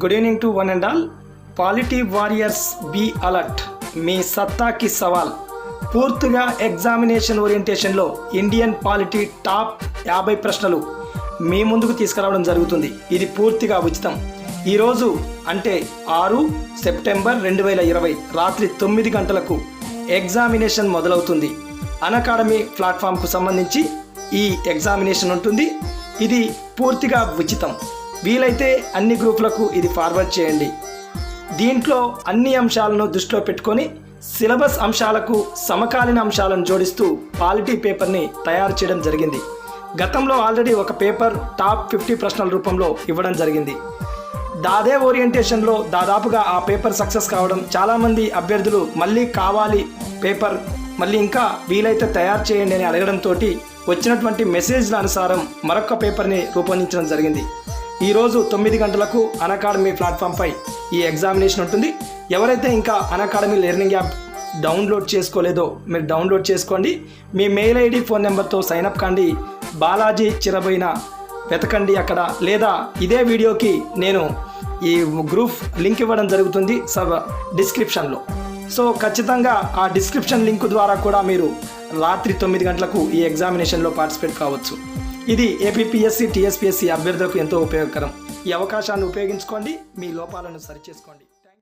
Good evening to one and all polity warriors be alert మీ సత్తాకి సవాల్. పూర్తిగా examination ఓరియంటేషన్లో ఇండియన్ పాలిటీ టాప్ యాభై ప్రశ్నలు మీ ముందుకు తీసుకురావడం జరుగుతుంది. ఇది పూర్తిగా ఉచితం. ఈరోజు అంటే ఆరు సెప్టెంబర్ రెండు వేల ఇరవై రాత్రి తొమ్మిది గంటలకు ఎగ్జామినేషన్ మొదలవుతుంది. అకాడమీ ప్లాట్ఫామ్కు సంబంధించి ఈ ఎగ్జామినేషన్ ఉంటుంది. ఇది పూర్తిగా ఉచితం. వీలైతే అన్ని గ్రూపులకు ఇది ఫార్వర్డ్ చేయండి. దీంట్లో అన్ని అంశాలను దృష్టిలో పెట్టుకొని సిలబస్ అంశాలకు సమకాలీన అంశాలను జోడిస్తూ పాలిటీ పేపర్ని తయారు చేయడం జరిగింది. గతంలో ఆల్రెడీ ఒక పేపర్ టాప్ ఫిఫ్టీ ప్రశ్నల రూపంలో ఇవ్వడం జరిగింది. దాదే ఓరియంటేషన్లో దాదాపుగా ఆ పేపర్ సక్సెస్ కావడం చాలామంది అభ్యర్థులు మళ్ళీ కావాలి పేపర్ మళ్ళీ ఇంకా వీలైతే తయారు చేయండి అని అడగడంతో వచ్చినటువంటి మెసేజ్ల అనుసారం మరొక పేపర్ని రూపొందించడం జరిగింది. ఈరోజు తొమ్మిది గంటలకు అకాడమీ ప్లాట్ఫామ్పై ఈ ఎగ్జామినేషన్ ఉంటుంది. ఎవరైతే ఇంకా అకాడమీ లెర్నింగ్ యాప్ డౌన్లోడ్ చేసుకోలేదో మీరు డౌన్లోడ్ చేసుకోండి. మీ మెయిల్ ఐడి ఫోన్ నెంబర్తో సైన్అప్ కండి. బాలాజీ చిరబోయిన వెతకండి అక్కడ. లేదా ఇదే వీడియోకి నేను ఈ గ్రూప్ లింక్ ఇవ్వడం జరుగుతుంది సబ్ డిస్క్రిప్షన్లో సో ఖచ్చితంగా ఆ డిస్క్రిప్షన్ లింక్ ద్వారా కూడా మీరు రాత్రి తొమ్మిది గంటలకు ఈ ఎగ్జామినేషన్లో పార్టిసిపేట్ కావచ్చు. ఇది ఏపీపీఎస్సి టీఎస్పీఎస్సి అభ్యర్థులకు ఎంతో ఉపయోగకరం. ఈ అవకాశాన్ని ఉపయోగించుకోండి మీ లోపాలను సరిచేసుకోండి.